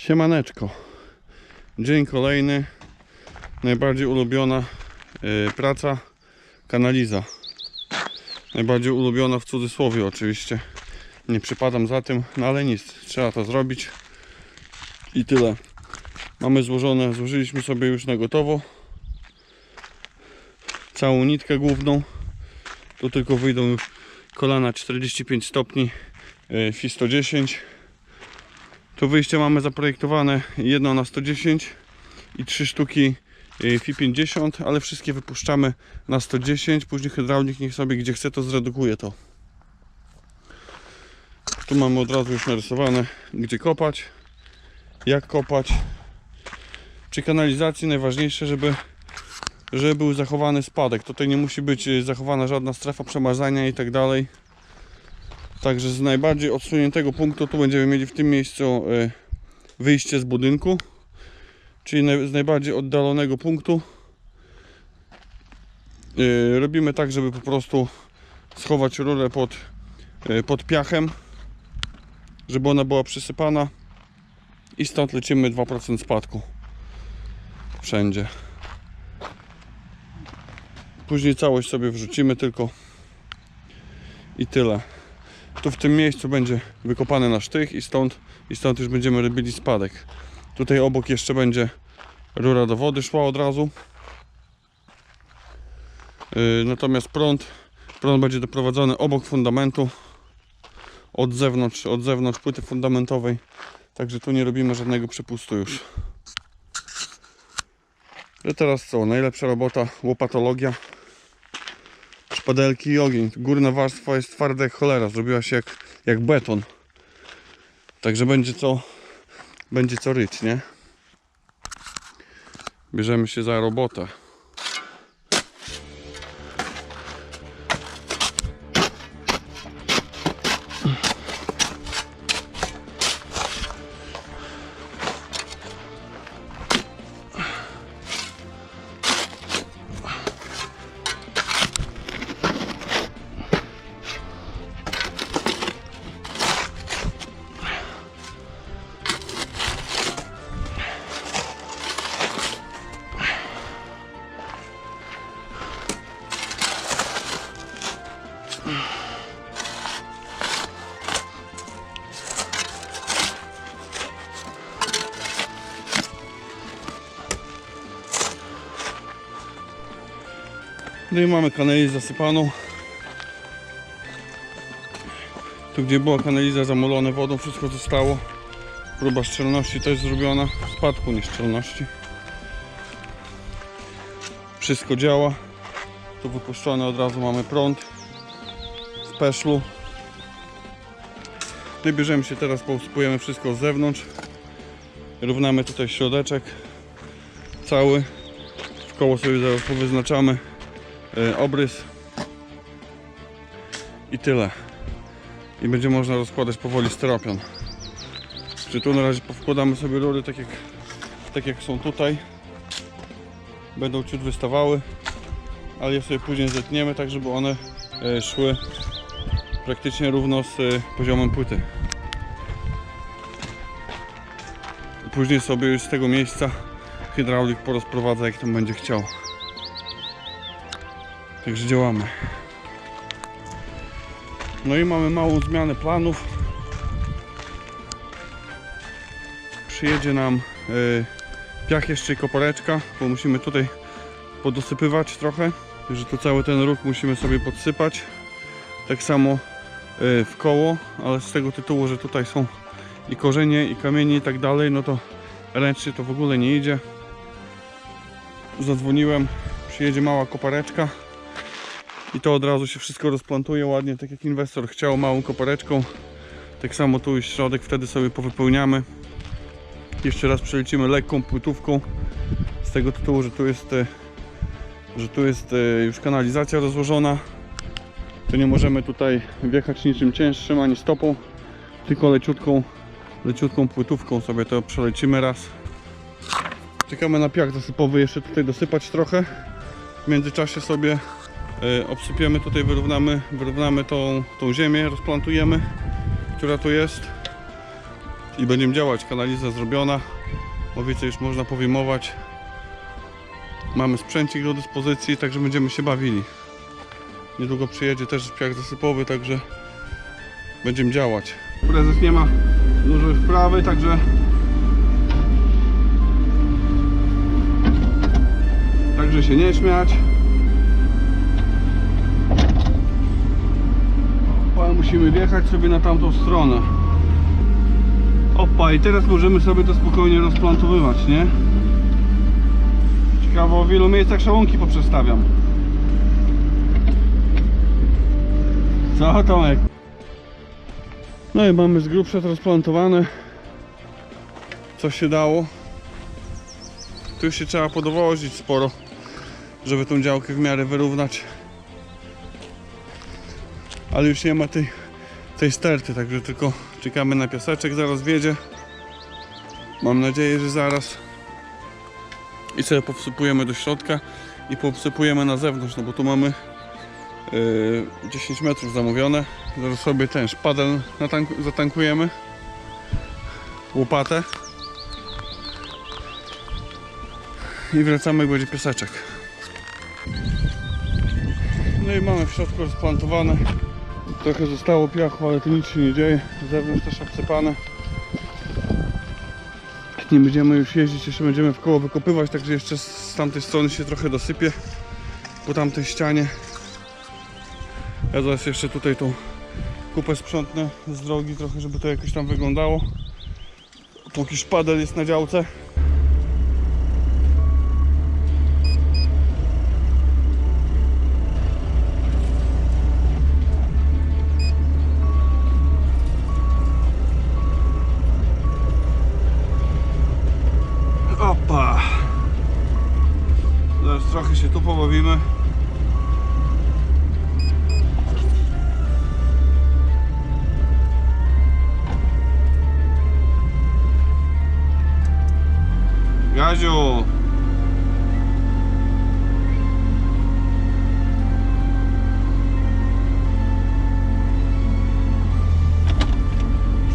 Siemaneczko. Dzień kolejny. Najbardziej ulubiona y, praca kanaliza. Najbardziej ulubiona w cudzysłowie oczywiście. Nie przypadam za tym, no ale nic, trzeba to zrobić. I tyle. Mamy złożone, złożyliśmy sobie już na gotowo. Całą nitkę główną. Tu tylko wyjdą już kolana 45 stopni y, FI 110. Tu wyjście mamy zaprojektowane jedno na 110 i trzy sztuki y, FI 50, ale wszystkie wypuszczamy na 110. Później hydraulik niech sobie gdzie chce to zredukuje to. Tu mamy od razu już narysowane gdzie kopać, jak kopać. Przy kanalizacji najważniejsze, żeby, żeby był zachowany spadek. Tutaj nie musi być y, zachowana żadna strefa przemazania i tak dalej. Także z najbardziej odsuniętego punktu tu będziemy mieli w tym miejscu y, wyjście z budynku. Czyli z najbardziej oddalonego punktu. Y, Robimy tak, żeby po prostu schować rurę pod, y, pod piachem, żeby ona była przysypana i stąd lecimy 2% spadku wszędzie. Później całość sobie wrzucimy tylko i tyle. Tu w tym miejscu będzie wykopany nasz tych i stąd, i stąd już będziemy robili spadek. Tutaj obok jeszcze będzie rura do wody szła od razu. Yy, natomiast prąd, prąd będzie doprowadzony obok fundamentu od zewnątrz, od zewnątrz płyty fundamentowej. Także tu nie robimy żadnego przepustu już. I teraz co? Najlepsza robota, łopatologia. Szpadelki i ogień. Górna warstwa jest twarda jak cholera. Zrobiła się jak, jak beton. Także będzie co będzie co ryć, nie? Bierzemy się za robotę. No i mamy kanalizę zasypaną. Tu gdzie była kanaliza zamolone wodą, wszystko zostało. Próba szczelności też zrobiona. Spadku nieszczelności. Wszystko działa. Tu wypuszczone od razu mamy prąd z peszlu. No i bierzemy się teraz, pousypujemy wszystko z zewnątrz. Równamy tutaj środeczek cały. W koło sobie zaraz obrys i tyle. I będzie można rozkładać powoli styropian. Czy tu na razie powkładamy sobie rury tak jak, tak jak są tutaj. Będą ciut wystawały, ale je sobie później zetniemy tak, żeby one y, szły praktycznie równo z y, poziomem płyty. Później sobie już z tego miejsca hydraulik porozprowadza jak tam będzie chciał. Także działamy. No i mamy małą zmianę planów. Przyjedzie nam y, piach jeszcze i kopareczka, bo musimy tutaj podosypywać trochę, że tu cały ten ruch musimy sobie podsypać. Tak samo y, w koło, ale z tego tytułu, że tutaj są i korzenie, i kamienie i tak dalej, no to ręcznie to w ogóle nie idzie. Zadzwoniłem, przyjedzie mała kopareczka i to od razu się wszystko rozplantuje ładnie, tak jak inwestor chciał, małą kopareczką. Tak samo tu już środek wtedy sobie powypełniamy. Jeszcze raz przelecimy lekką płytówką z tego tytułu, że tu jest, e, że tu jest e, już kanalizacja rozłożona. To nie możemy tutaj wjechać niczym cięższym ani stopą, tylko leciutką, leciutką płytówką sobie to przelecimy raz. Czekamy na piach zasypowy jeszcze tutaj dosypać trochę. W międzyczasie sobie obsypiemy tutaj, wyrównamy, wyrównamy tą, tą ziemię, rozplantujemy, która tu jest. i będziemy działać. Kanaliza zrobiona, łowice już można powyjmować. Mamy sprzęcik do dyspozycji, także będziemy się bawili. Niedługo przyjedzie też piach zasypowy, także będziemy działać. Prezes nie ma dużej wprawy, także także się nie śmiać. Musimy wjechać sobie na tamtą stronę. Opa, i teraz możemy sobie to spokojnie rozplantowywać, nie? Ciekawe w ilu miejscach szalonki poprzestawiam. Co Tomek? No i mamy z grubsza rozplantowane. Co się dało. Tu się trzeba podowozić sporo, żeby tą działkę w miarę wyrównać. Ale już nie ma tej, tej sterty, także tylko czekamy na piaseczek, zaraz wiedzie. Mam nadzieję, że zaraz. I sobie powsypujemy do środka i powsypujemy na zewnątrz, no bo tu mamy Yy, 10 metrów zamówione. Zaraz sobie ten szpadel zatankujemy. Łopatę. I wracamy, jak będzie pieseczek. No i mamy w środku rozplantowane. Trochę zostało piachu, ale tu nic się nie dzieje. Zewnątrz też obsypane. Nie będziemy już jeździć, jeszcze będziemy w koło wykopywać, także jeszcze z tamtej strony się trochę dosypie po tamtej ścianie. Ja zaraz jeszcze tutaj tą kupę sprzątnę z drogi trochę, żeby to jakoś tam wyglądało. Póki szpadel jest na działce. Gaziu!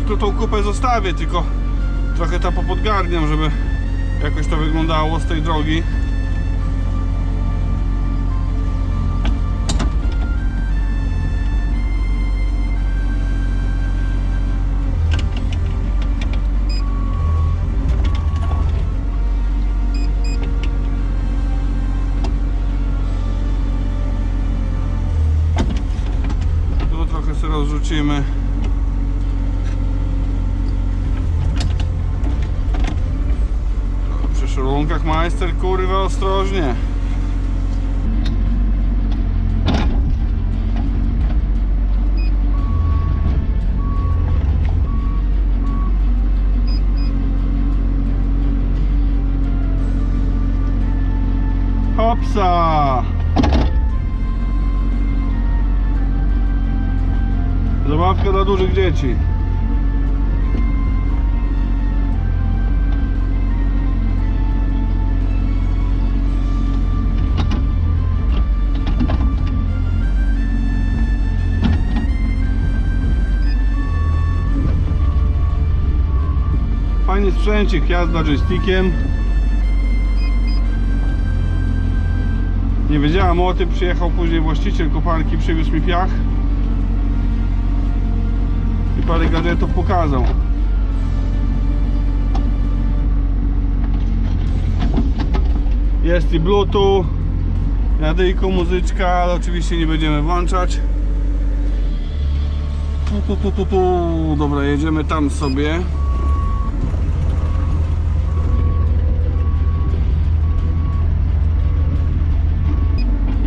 Tu tą kupę zostawię, tylko trochę to popodgarniam, żeby jakoś to wyglądało z tej drogi. Rozrzucimy. Przy szalunkach majster, kurwa, ostrożnie. Hopsa! Zabawka dla dużych dzieci. Fajny sprzęcik, jazda joystickiem. Nie wiedziałem o tym, przyjechał później właściciel koparki, przywiózł mi piach parę gadżetów pokazał. Jest i bluetooth, radyjko, muzyczka, ale oczywiście nie będziemy włączać. Tu, tu, tu, tu. Dobra, jedziemy tam sobie.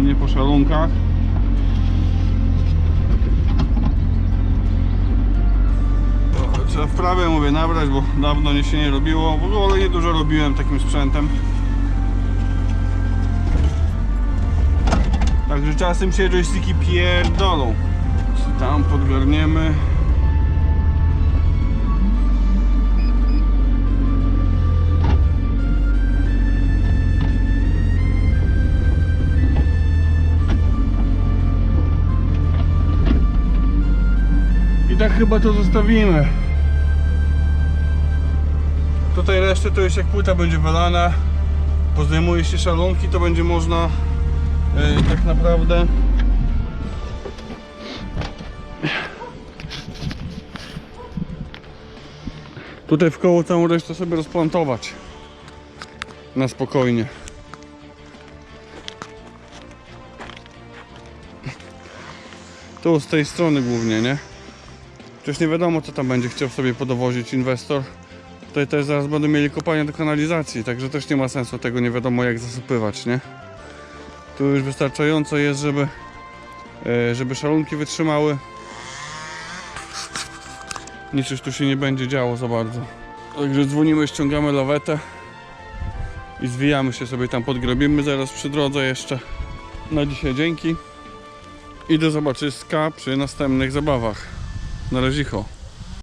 Nie po szalunkach. Bo dawno nie się nie robiło. W ogóle nie dużo robiłem takim sprzętem. Także czasem się joysticki pierdolą. Tam podgarniemy. I tak chyba to zostawimy. Tutaj resztę to już jak płyta będzie wylana, pozdejmuje się szalunki, to będzie można e, tak naprawdę tutaj w koło całą resztę sobie rozplantować na spokojnie. Tu z tej strony głównie, nie? Przecież nie wiadomo co tam będzie chciał sobie podowozić inwestor. Tutaj też zaraz będą mieli kopanie do kanalizacji, także też nie ma sensu tego nie wiadomo jak zasypywać, nie? Tu już wystarczająco jest, żeby, e, żeby szalunki wytrzymały. Nic już tu się nie będzie działo za bardzo. Także dzwonimy, ściągamy lawetę i zwijamy się sobie tam, podgrobimy zaraz przy drodze jeszcze. Na dzisiaj dzięki i do zobaczyska przy następnych zabawach. Na razie.